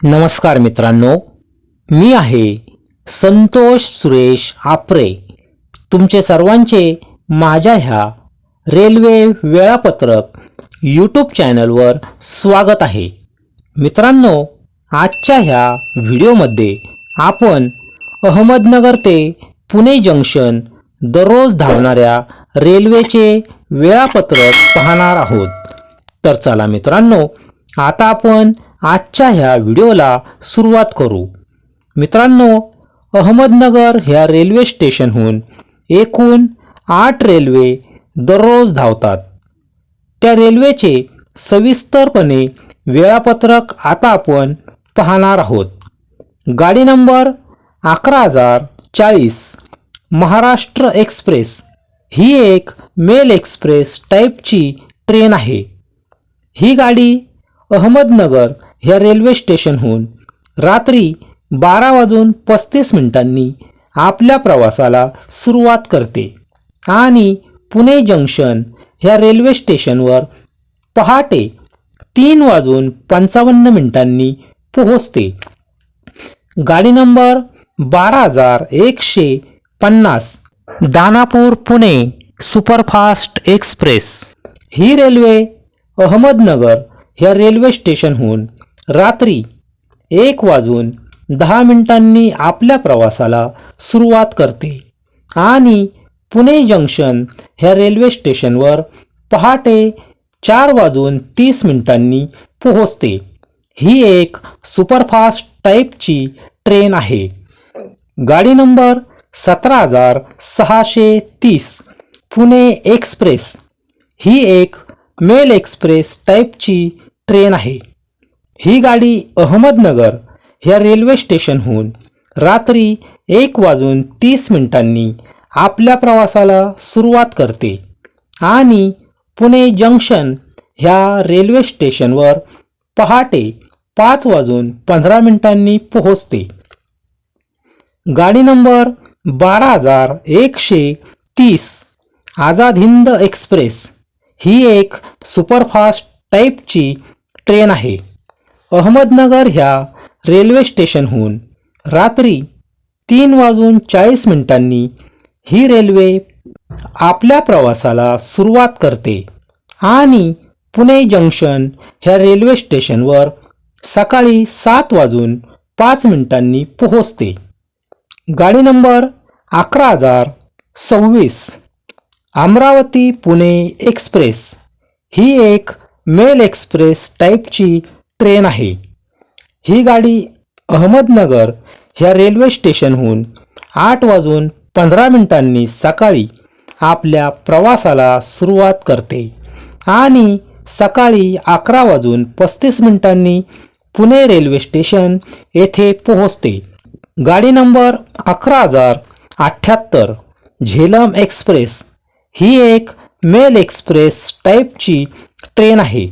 नमस्कार मित्रांनो मी आहे संतोष सुरेश आपरे. तुमचे सर्वांचे माझ्या ह्या रेल्वे वेळापत्रक यूट्यूब चॅनलवर स्वागत आहे. मित्रांनो आजच्या ह्या व्हिडिओमध्ये आपण अहमदनगर ते पुणे जंक्शन दररोज धावणाऱ्या रेल्वेचे वेळापत्रक पाहणार आहोत. तर चला मित्रांनो आता आपण आजच्या ह्या व्हिडिओला सुरुवात करू. मित्रांनो अहमदनगर ह्या रेल्वे स्टेशनहून एकूण आठ रेल्वे दररोज धावतात. त्या रेल्वेचे सविस्तरपणे वेळापत्रक आता आपण पाहणार आहोत. गाडी नंबर अकरा हजार चाळीस महाराष्ट्र एक्सप्रेस. ही एक मेल एक्सप्रेस टाईपची ट्रेन आहे. ही गाडी अहमदनगर ह्या रेल्वे स्टेशनहून रात्री बारा वाजून पस्तीस मिनिटांनी आपल्या प्रवासाला सुरुवात करते. आणि पुणे जंक्शन ह्या रेल्वे स्टेशनवर पहाटे तीन वाजून पंचावन्न मिनिटांनी पोहोचते. गाडी नंबर बारा हजार एकशे पन्नास दानापूर पुणे सुपरफास्ट एक्सप्रेस. ही रेल्वे अहमदनगर ह्या रेल्वे स्टेशनहून रात्री एक वाजून दहा मिनिटांनी आपल्या प्रवासाला सुरुवात करते. आणि पुणे जंक्शन ह्या रेल्वे स्टेशनवर पहाटे चार वाजून तीस मिनिटांनी पोहोचते. ही एक सुपरफास्ट टाईपची ट्रेन आहे. गाडी नंबर सतरा हजार सहाशे तीस पुणे एक्सप्रेस. ही एक मेल एक्सप्रेस टाईपची ट्रेन आहे. ही गाडी अहमदनगर ह्या रेल्वे स्टेशनहून रात्री एक वाजून तीस मिनिटांनी आपल्या प्रवासाला सुरुवात करते आणि पुणे जंक्शन ह्या रेल्वे स्टेशनवर पहाटे पाच वाजून पंधरा मिनिटांनी पोहोचते. गाडी नंबर बारा हजार एकशे तीस आझाद हिंद एक्सप्रेस ही एक सुपरफास्ट टाईपची ट्रेन आहे. अहमदनगर ह्या रेल्वे स्टेशनहून रात्री तीन वाजून चाळीस मिनिटांनी ही रेल्वे आपल्या प्रवासाला सुरुवात करते आणि पुणे जंक्शन ह्या रेल्वे स्टेशनवर सकाळी सात वाजून पाच मिनिटांनी पोहोचते. गाडी नंबर अकरा हजार सव्वीस अमरावती पुणे एक्सप्रेस ही एक मेल एक्सप्रेस टाईपची ट्रेन आहे. ही गाडी अहमदनगर ह्या रेल्वे स्टेशनहून आठ वाजून पंधरा मिनिटांनी सकाळी आपल्या प्रवासाला सुरुवात करते आणि सकाळी अकरा वाजून पस्तीस मिनिटांनी पुणे रेल्वे स्टेशन येथे पोहोचते. गाडी नंबर अकरा हजार अठ्ठ्याहत्तर झेलम एक्सप्रेस ही एक मेल एक्सप्रेस टाईपची ट्रेन आहे.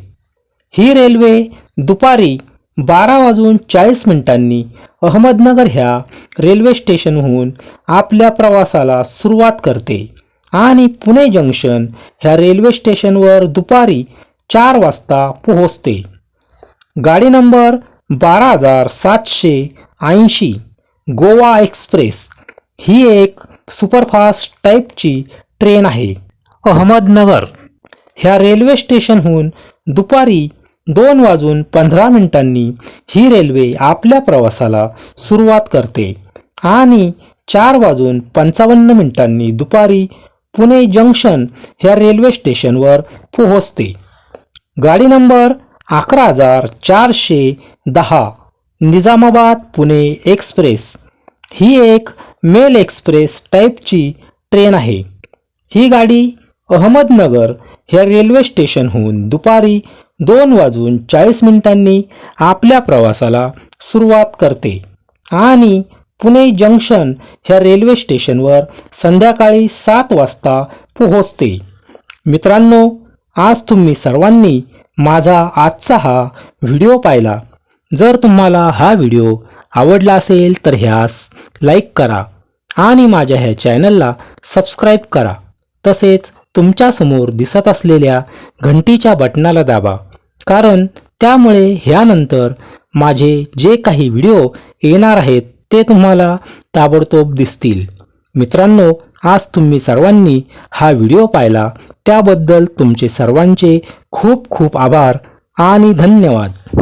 ही रेल्वे दुपारी बारा वाजून चाळीस मिनिटांनी अहमदनगर ह्या रेल्वे स्टेशनहून आपल्या प्रवासाला सुरुवात करते आणि पुणे जंक्शन ह्या रेल्वे स्टेशनवर दुपारी चार वाजता पोहोचते. गाडी नंबर बारा हजार सातशे ऐंशी गोवा एक्सप्रेस ही एक सुपरफास्ट टाईपची ट्रेन आहे. अहमदनगर ह्या रेल्वे स्टेशनहून दुपारी दोन वाजून पंधरा मिनिटांनी ही रेल्वे आपल्या प्रवासाला सुरुवात करते. आणि चार वाजून पंचावन्न मिनिटांनी दुपारी पुणे जंक्शन ह्या रेल्वे स्टेशनवर पोहोचते. गाडी नंबर अकरा हजार चारशे दहा निजामाबाद पुणे एक्सप्रेस. ही एक मेल एक्सप्रेस टाईपची ट्रेन आहे. ही गाडी अहमदनगर ह्या रेल्वे स्टेशनहून दुपारी दोन वाजून चाळीस मिनिटांनी आपल्या प्रवासाला सुरुवात करते. आणि पुणे जंक्शन ह्या रेल्वे स्टेशनवर संध्याकाळी सात वाजता पोहोचते. मित्रांनो आज तुम्ही सर्वांनी माझा आजचा हा व्हिडिओ पाहिला. जर तुम्हाला हा व्हिडिओ आवडला असेल तर ह्यास लाईक करा आणि माझ्या ह्या चॅनलला सबस्क्राईब करा. तसेच तुमच्यासमोर दिसत असलेल्या घंटीच्या बटनाला दाबा. कारण त्यामुळे ह्यानंतर माझे जे काही व्हिडिओ येणार आहेत ते तुम्हाला ताबडतोब दिसतील. मित्रांनो आज तुम्ही सर्वांनी हा व्हिडिओ पाहिला. त्याबद्दल तुमचे सर्वांचे खूप खूप आभार आणि धन्यवाद.